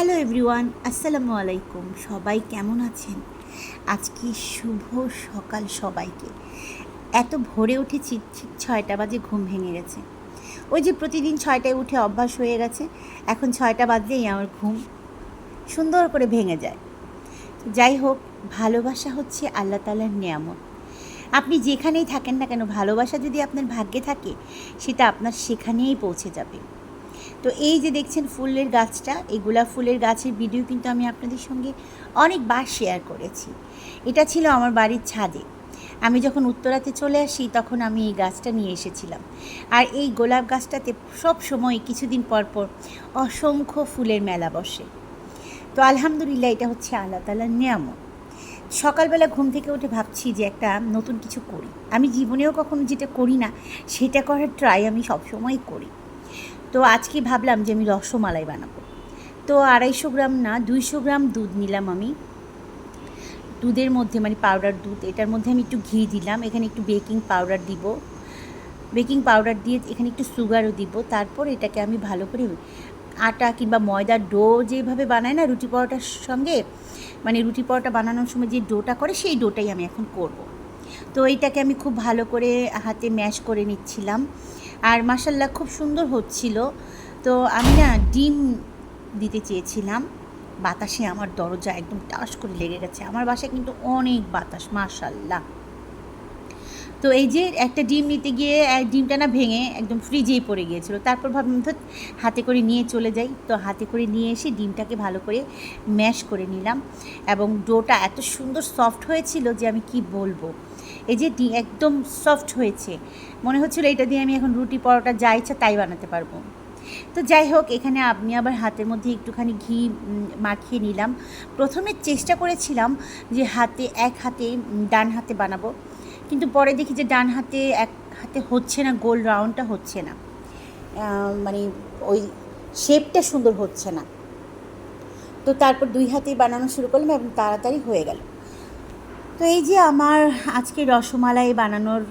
Hello everyone, আসসালামু আলাইকুম। সবাই কেমন আছেন? আজকে শুভ সকাল সবাইকে। এত ভোরে উঠেছি, ঠিক ছয়টা বাজে ঘুম ভেঙে গেছে। ওই যে প্রতিদিন ছয়টায় উঠে অভ্যাস হয়ে গেছে, এখন ছয়টা বাজলেই আমার ঘুম সুন্দর করে ভেঙে যায়। যাই হোক, ভালোবাসা হচ্ছে আল্লাহ তালার নিয়ামত। আপনি যেখানেই থাকেন না কেন, ভালোবাসা যদি আপনার ভাগ্যে থাকে, সেটা আপনার সেখানেই পৌঁছে যাবে। তো এই যে দেখছেন ফুলের গাছটা, এই গোলাপ ফুলের গাছের ভিডিও কিন্তু আমি আপনাদের সঙ্গে অনেকবার শেয়ার করেছি। এটা ছিল আমার বাড়ির ছাদে। আমি যখন উত্তরাতে চলে আসি, তখন আমি এই গাছটা নিয়ে এসেছিলাম। আর এই গোলাপ গাছটাতে সব সময় কিছুদিন পর পর অসংখ্য ফুলের মেলা বসে। তো আলহামদুলিল্লাহ এটা হচ্ছে আল্লাহ তালার নিয়ামত। সকালবেলা ঘুম থেকে উঠে ভাবছি যে একটা নতুন কিছু করি। আমি জীবনেও কখনো যেটা করি না, সেটা করার ট্রাই আমি সবসময় করি। তো আজকে ভাবলাম যে আমি রসমালাই বানাবো। তো আড়াইশো গ্রাম না, দুইশো গ্রাম দুধ নিলাম আমি। দুধের মধ্যে মানে পাউডার দুধ, এটার মধ্যে আমি একটু ঘি দিলাম, এখানে একটু বেকিং পাউডার দিব। বেকিং পাউডার দিয়ে এখানে একটু সুগারও দিব, তারপর এটাকে আমি ভালো করে আটা কিংবা ময়দার ডো যেভাবে বানায় না, রুটি পরোটার সঙ্গে মানে রুটি পরোটা বানানোর সময় যে ডোটা করে, সেই ডোটাই আমি এখন করব। তো এইটাকে আমি খুব ভালো করে হাতে ম্যাশ করে নিচ্ছিলাম। আর মাসাল্লাহ খুব সুন্দর হচ্ছিল। তো আমি না ডিম দিতে চেয়েছিলাম। বাতাসে আমার দরজা একদম টাস করে লেগে গেছে। আমার বাসায় কিন্তু অনেক বাতাস, মাশাল্লাহ। তো এই যে একটা ডিম নিতে গিয়ে ডিমটা না ভেঙে একদম ফ্রিজেই পড়ে গিয়েছিল। তারপর ভাবলাম তো হাতে করে নিয়ে চলে যাই। তো হাতে করে নিয়ে এসে ডিমটাকে ভালো করে ম্যাশ করে নিলাম। এবং ডোটা এত সুন্দর সফট হয়েছিল যে আমি কি বলব? এই যে একদম সফট হয়েছে। মনে হচ্ছিল এটা দিয়ে আমি এখন রুটি পরোটা যা ইচ্ছা তাই বানাতে পারব। তো যাই হোক, এখানে আপনি আবার হাতের মধ্যে একটুখানি ঘি মাখিয়ে নিলাম। প্রথমে চেষ্টা করেছিলাম যে হাতে, এক হাতে ডান হাতে বানাবো। কিন্তু পরে দেখি যে ডান হাতে, এক হাতে হচ্ছে না, গোল রাউন্ডটা হচ্ছে না। মানে ওই শেপটা সুন্দর হচ্ছে না। তো তারপর দুই হাতেই বানানো শুরু করলাম এবং তাড়াতাড়ি হয়ে গেল। তো এই যে আমার আজকে রসমালাই বানানোর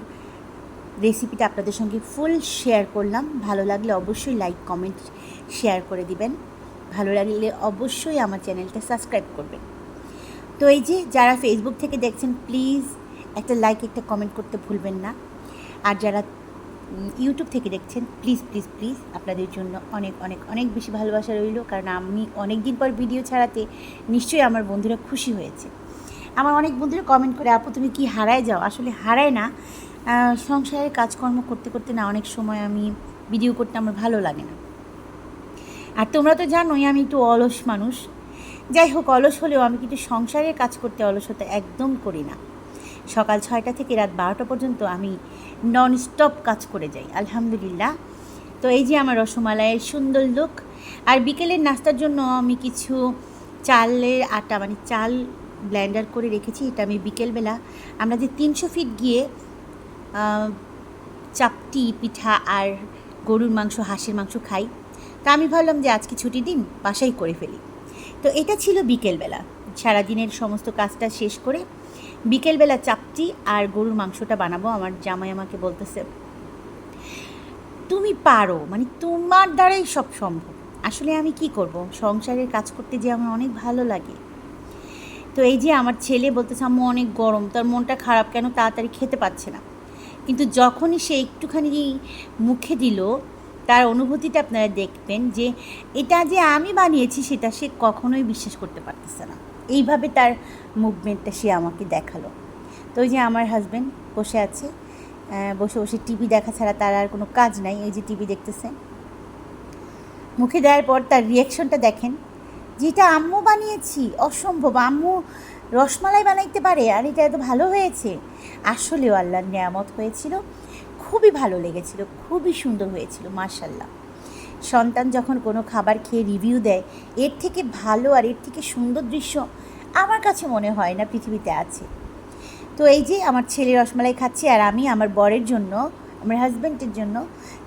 রেসিপিটা আপনাদের সঙ্গে ফুল শেয়ার করলাম। ভালো লাগলে অবশ্যই লাইক কমেন্ট শেয়ার করে দিবেন। ভালো লাগলে অবশ্যই আমার চ্যানেলটা সাবস্ক্রাইব করবেন। তো এই যে যারা ফেসবুক থেকে দেখছেন প্লিজ একটা লাইক একটা কমেন্ট করতে ভুলবেন না। আর যারা ইউটিউব থেকে দেখছেন প্লিজ প্লিজ প্লিজ আপনাদের জন্য অনেক অনেক অনেক বেশি ভালোবাসা রইল। কারণ আমি অনেক দিন পর ভিডিও ছাড়াতে নিশ্চয়ই আমার বন্ধুরা খুশি হয়েছে। আমার অনেক বন্ধুরা কমেন্ট করে, আপু, তুমি কি হারায় যাও? আসলে হারায় না। সংসারের কাজকর্ম করতে করতে না অনেক সময় আমি ভিডিও করতে আমার ভালো লাগে না। আর তোমরা তো জানোই আমি একটু অলস মানুষ। যাই হোক, অলস হলেও আমি কিন্তু সংসারের কাজ করতে অলসতা একদম করি না। সকাল ছয়টা থেকে রাত বারোটা পর্যন্ত আমি নন স্টপ কাজ করে যাই, আলহামদুলিল্লাহ। তো এই যে আমার রসমালাইয়ের সুন্দর লুক আর বিকেলের নাস্তার জন্য আমি কিছু চালের আটা মানে চাল ব্ল্যান্ডার করে রেখেছি, এটা আমি বিকেলবেলা। আমরা যে তিনশো ফিট গিয়ে চাপটি, পিঠা আর গরুর মাংস, হাঁসের মাংস খাই, তা আমি ভাবলাম যে আজকে ছুটি দিন বাসাই করে ফেলি। তো এটা ছিল বিকেলবেলা। সারাদিনের সমস্ত কাজটা শেষ করে বিকেলবেলা চাপটি আর গরুর মাংসটা বানাবো, আমার জামাই আমাকে বলতেছে। তুমি পারো মানে তোমার দ্বারাই সব সম্ভব। আসলে আমি কি করব? সংসারের কাজ করতে যে আমার অনেক ভালো লাগে। তো এই যে আমার ছেলে বলতেছে, আম্মু, অনেক গরম। তার মনটা খারাপ কেন? তাড়াতাড়ি খেতে পাচ্ছে না। কিন্তু যখনই সে একটুখানি মুখে দিল, তার অনুভূতিটা আপনারা দেখবেন যে এটা যে আমি বানিয়েছি, সেটা সে কখনোই বিশ্বাস করতে পারতেছে না। এইভাবে তার মুভমেন্টটা সে আমাকে দেখাল। তো ওই যে আমার হাজব্যান্ড বসে আছে বসে বসে টিভি দেখা ছাড়া তার আর কোনো কাজ নাই। এই যে টিভি দেখতেছে। মুখে দেওয়ার পর তার রিয়াকশনটা দেখেন। যেটা আম্মু বানিয়েছি, অসম্ভব। আম্মু রসমালাই বানাইতে পারে, আর এটা এত ভালো হয়েছে। আসলেও আল্লাহর নিয়ামত হয়েছিল। খুবই ভালো লেগেছিল, খুবই সুন্দর হয়েছিল মার্শাল্লাহ সন্তান যখন কোনো খাবার খেয়ে রিভিউ দেয়, এর থেকে ভালো আর এর থেকে সুন্দর দৃশ্য আমার কাছে মনে হয় না পৃথিবীতে আছে। তো এই যে আমার ছেলে রসমালাই খাচ্ছে, আর আমি আমার বরের জন্য, আমার হাজব্যান্ডের জন্য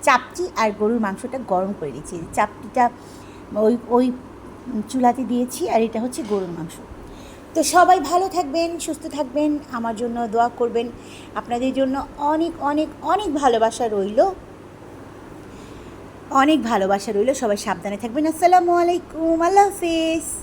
চাপটি আর গরুর মাংসটা গরম করে দিয়েছি চাপটিটা ওই ওই চুলাতে দিয়েছি আর এটা হচ্ছে গরুর মাংস। তো সবাই ভালো থাকবেন, সুস্থ থাকবেন, আমার জন্য দোয়া করবেন। আপনাদের জন্য অনেক অনেক অনেক ভালোবাসা রইল। অনেক ভালোবাসা রইল, সবাই সাবধানে থাকবেন। আসসালামু আলাইকুম, আল্লাহ হাফিজ।